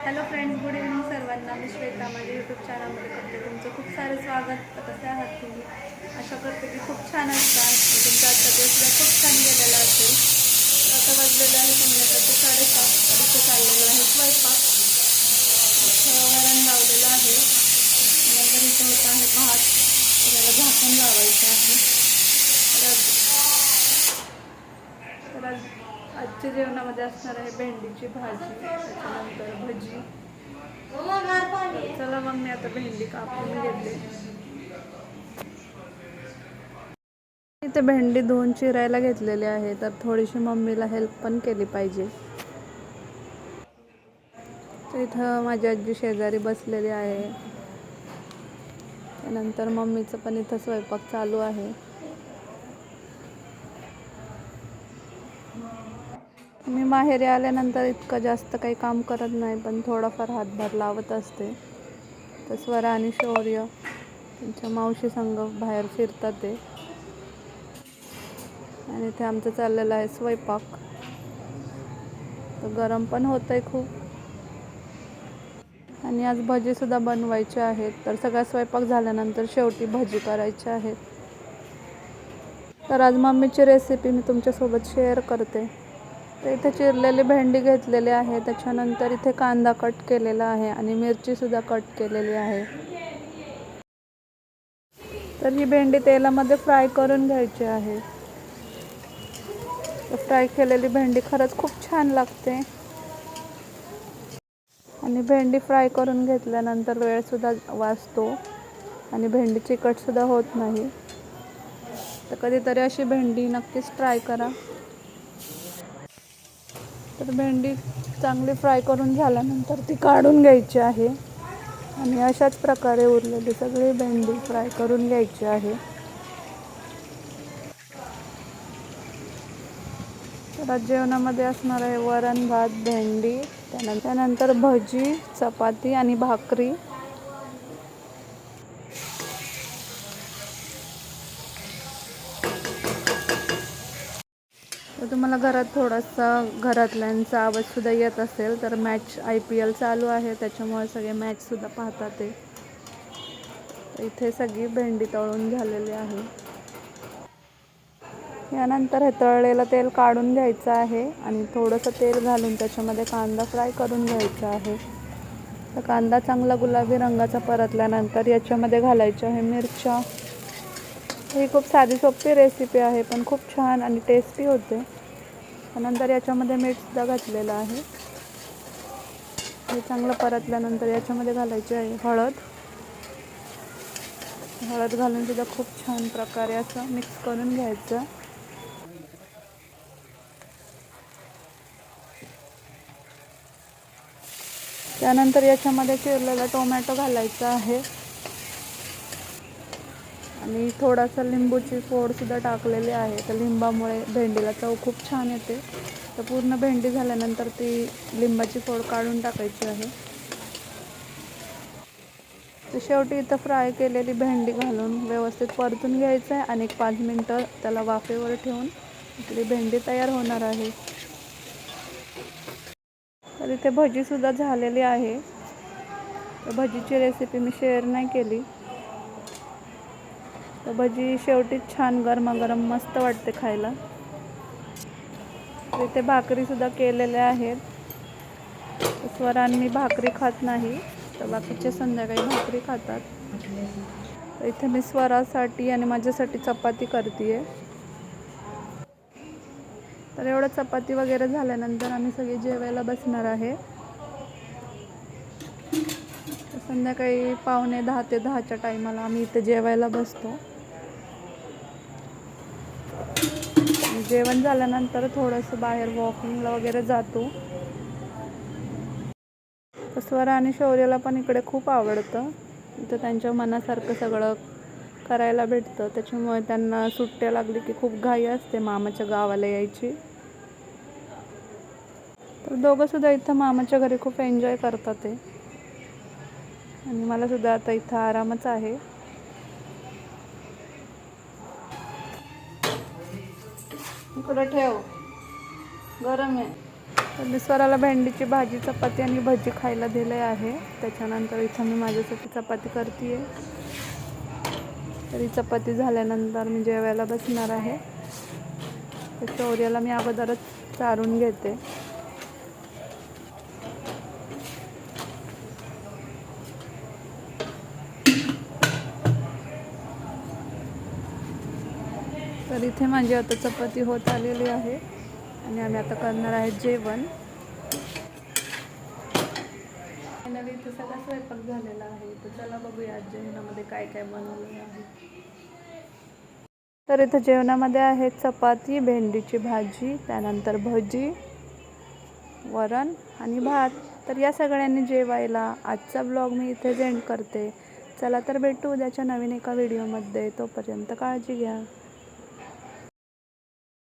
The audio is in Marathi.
हॅलो फ्रेंड्स गुड इव्हनिंग सर्वांना. मी श्वेता माझ्या यूट्यूब चॅनलमध्ये करते तुमचं खूप सारं स्वागत. तर कसे आहात तुम्ही? आशा करते की खूप छान असतात तुमचा आजचा दिवस खूप छान गेलेला असेल. आता वाजलेलं आहे संध्याकाळचे साडेसात तर इथे चाललेलं आहे स्वयंपाक. इथं वरण लावलेलं आहे. नंतर इथं होतं आहे भात. त्याला झाकण लावायचं आहे तर आज तर आज आजच्या जेवणामध्ये असणार आहे भेंडीची भाजी त्याच्यानंतर भजी. चला मग मी आता भेंडी कापून घेते. इथे भेंडी धुवून चिरायला घेतलेली आहे तर थोडीशी मम्मीला हेल्प पण केली पाहिजे. इथं माझी आजी शेजारी बसलेली आहे. त्यानंतर मम्मीचं पण इथं स्वयंपाक चालू आहे. मी माहेरी आल्यानंतर इतकं जास्त काही काम करत नाही पण थोडाफार हातभार लावत असते. तर स्वरा आणि शौर्य त्यांच्या मावशी संघ बाहेर फिरतात ते. आणि इथे आमचं चाललेलं आहे स्वयंपाक. तर गरम पण होत आहे खूप. आणि आज भजीसुद्धा बनवायचे आहेत. तर सगळा स्वयंपाक झाल्यानंतर शेवटी भजी करायची आहेत. तर आज मम्मीची रेसिपी मी तुमच्यासोबत शेअर करते. तर इथे चिरलेली भेंडी घेतलेली आहे. त्याच्यानंतर इथे कांदा कट केलेला आहे आणि मिरचीसुद्धा कट केलेली आहे. तर ही भेंडी तेलामध्ये फ्राय करून घ्यायची आहे. फ्राय केलेली भेंडी खरंच खूप छान लागते. आणि भेंडी फ्राय करून घेतल्यानंतर वेळसुद्धा वाचतो आणि भेंडी चिकटसुद्धा होत नाही. तर कधीतरी अशी भेंडी नक्कीच ट्राय करा. तर भेंडी चांगली फ्राय करून झाल्यानंतर ती काढून घ्यायची आहे. आणि अशाच प्रकारे उरलेली सगळी भेंडी फ्राय करून घ्यायची आहे. तर जेवणामध्ये असणार आहे वरण भात भेंडी त्यानंतर त्यानंतर भजी चपाती आणि भाकरी. तर तुम्हाला घरात थोडासा घरातल्यांचा आवाजसुद्धा येत असेल तर मॅच आय पी एल चालू आहे त्याच्यामुळे सगळे मॅचसुद्धा पाहतात ते. इथे सगळी भेंडी तळून झालेली आहे. यानंतर हे तळलेलं तेल काढून घ्यायचं आहे आणि थोडंसं तेल घालून त्याच्यामध्ये कांदा फ्राय करून घ्यायचा आहे. तर कांदा चांगला गुलाबी रंगाचा परतल्यानंतर याच्यामध्ये घालायच्या आहे मिरच्या. ही खूप साधी सोपी रेसिपी आहे पण खूप छान आणि टेस्टी होते. त्यानंतर याच्यामध्ये मीठसुद्धा घातलेलं आहे. हे चांगलं परतल्यानंतर याच्यामध्ये घालायची आहे हळद. हळद घालून सुद्धा खूप छान प्रकारे असं मिक्स करून घ्यायचं. त्यानंतर याच्यामध्ये चिरलेला टोमॅटो घालायचा आहे. आणि थोडासा लिंबूची फोडसुद्धा टाकलेली आहे. तर लिंबामुळे भेंडीला चव खूप छान येते. तर पूर्ण भेंडी झाल्यानंतर ती लिंबाची फोड काढून टाकायची आहे. तर शेवटी इथं फ्राय केलेली भेंडी घालून व्यवस्थित परतून घ्यायचं आहे आणि एक पाच मिनटं त्याला वाफेवर ठेवून इकडे भेंडी तयार होणार आहे. तर इथे भजीसुद्धा झालेली आहे. तर भजीची रेसिपी मी शेअर नाही केली. तर भजी शेवटीच छान गरमागरम मस्त वाटते खायला. इथे भाकरीसुद्धा केलेल्या आहेत. स्वरांनी भाकरी खात नाही तर बाकीचे संध्याकाळी भाकरी खातात. तर इथे मी स्वरासाठी आणि माझ्यासाठी चपाती करते आहे तर एवढं चपाती वगैरे झाल्यानंतर आम्ही सगळे जेवायला बसणार आहे. संध्याकाळी पावणे दहा ते दहाच्या टायमाला आम्ही इथे जेवायला बसतो. जेवण झाल्यानंतर थोडंसं बाहेर वॉकिंगला वगैरे जातो. स्वर आणि शौर्याला पण इकडे खूप आवडतं. इथं त्यांच्या मनासारखं सगळं करायला भेटतं. त्याच्यामुळे त्यांना सुट्ट्या लागली की खूप घाई असते मामाच्या गावाला यायची. तर दोघंसुद्धा इथं मामाच्या घरी खूप एन्जॉय करतात ते. आणि मलासुद्धा आता इथं आरामच आहे. इकडं ठेव? गरम आहे. तर मी स्वराला भेंडीची भाजी चपाती आणि भजी खायला दिले आहे. त्याच्यानंतर इथं मी माझ्यासाठी चपाती करते तरी चपाती झाल्यानंतर मी जेवायला बसणार आहे. तर शौर्याला मी अगोदरच चारून घेते. तर इथे माझी आता चपाती होत आलेली आहे आणि आम्ही आता करणार आहे जेवण. फायनली इथे सगळा स्वयंपाक झालेला आहे. तर चला बघूया आज जेवणामध्ये काय काय बनवलेलं आहे. तर इथं जेवणामध्ये आहे चपाती भेंडीची भाजी त्यानंतर भजी वरण आणि भात. तर या सगळ्यांनी जेवायला. आजचा ब्लॉग मी इथे एंड करते. चला तर भेटू उद्याच्या नवीन एका व्हिडिओमध्ये तोपर्यंत काळजी घ्या.